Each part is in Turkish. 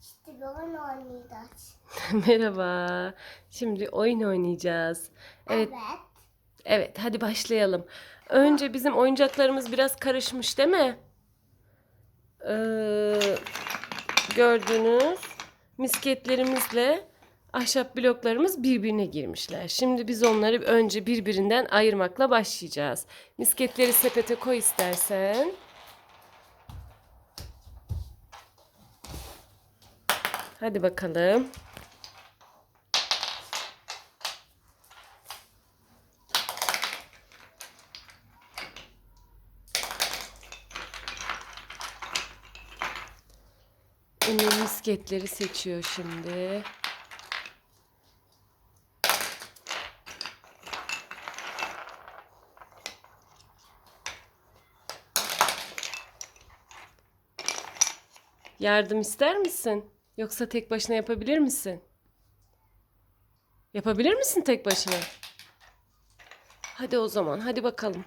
İşte oyun oynayacağız. Merhaba. Şimdi oyun oynayacağız. Evet, Evet. evet. Hadi başlayalım. Önce bizim oyuncaklarımız biraz karışmış, değil mi? Ee, gördüğünüz misketlerimizle ahşap bloklarımız birbirine girmişler. Şimdi biz onları önce birbirinden ayırmakla başlayacağız. Misketleri sepete koy istersen. Hadi bakalım. Emir misketleri seçiyor şimdi. Yardım ister misin? Yoksa tek başına yapabilir misin? Yapabilir misin tek başına? Hadi o zaman, hadi bakalım.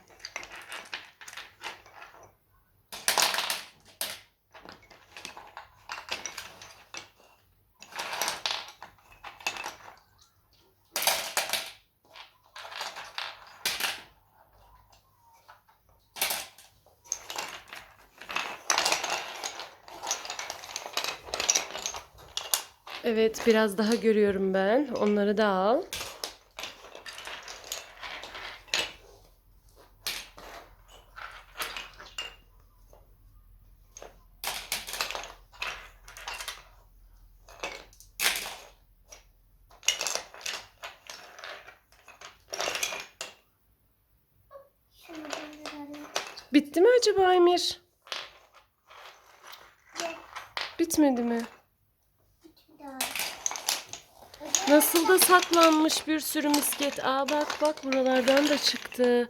Evet, biraz daha görüyorum ben. Onları da al. Bitti mi acaba Emir? Bitmedi mi? Bir daha. Nasıl da saklanmış bir sürü misket. Aa bak bak buralardan da çıktı.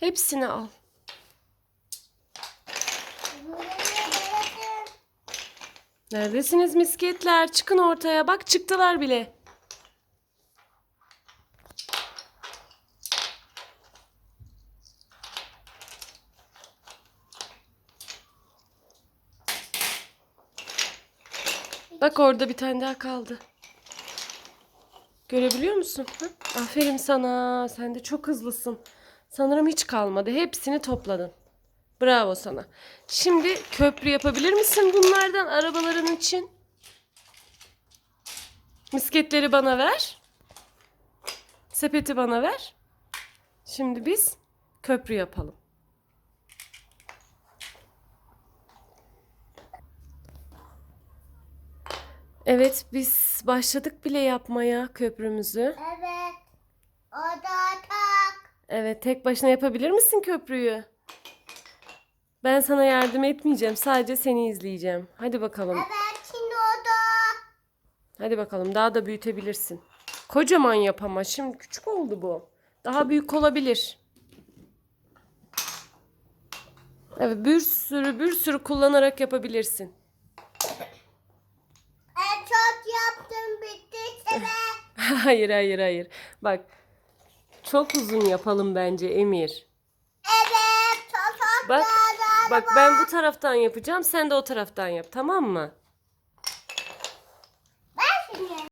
Hepsini al. Neredesiniz misketler? Çıkın ortaya. Bak çıktılar bile. Bak orada bir tane daha kaldı. Görebiliyor musun? Hı? Aferin sana. Sen de çok hızlısın. Sanırım hiç kalmadı. Hepsini topladın. Bravo sana. Şimdi köprü yapabilir misin bunlardan arabaların için? Misketleri bana ver. Sepeti bana ver. Şimdi biz köprü yapalım. Evet biz başladık bile yapmaya köprümüzü. Evet. O da tak. Evet tek başına yapabilir misin köprüyü? Ben sana yardım etmeyeceğim. Sadece seni izleyeceğim. Hadi bakalım. Evet şimdi o da. Hadi bakalım daha da büyütebilirsin. Kocaman yap ama şimdi küçük oldu bu. Daha büyük olabilir. Evet bir sürü bir sürü kullanarak yapabilirsin. En çok yaptım bitti sene. hayır hayır hayır. Bak çok uzun yapalım bence Emir. Evet. Bak bak ben bu taraftan yapacağım sen de o taraftan yap tamam mı?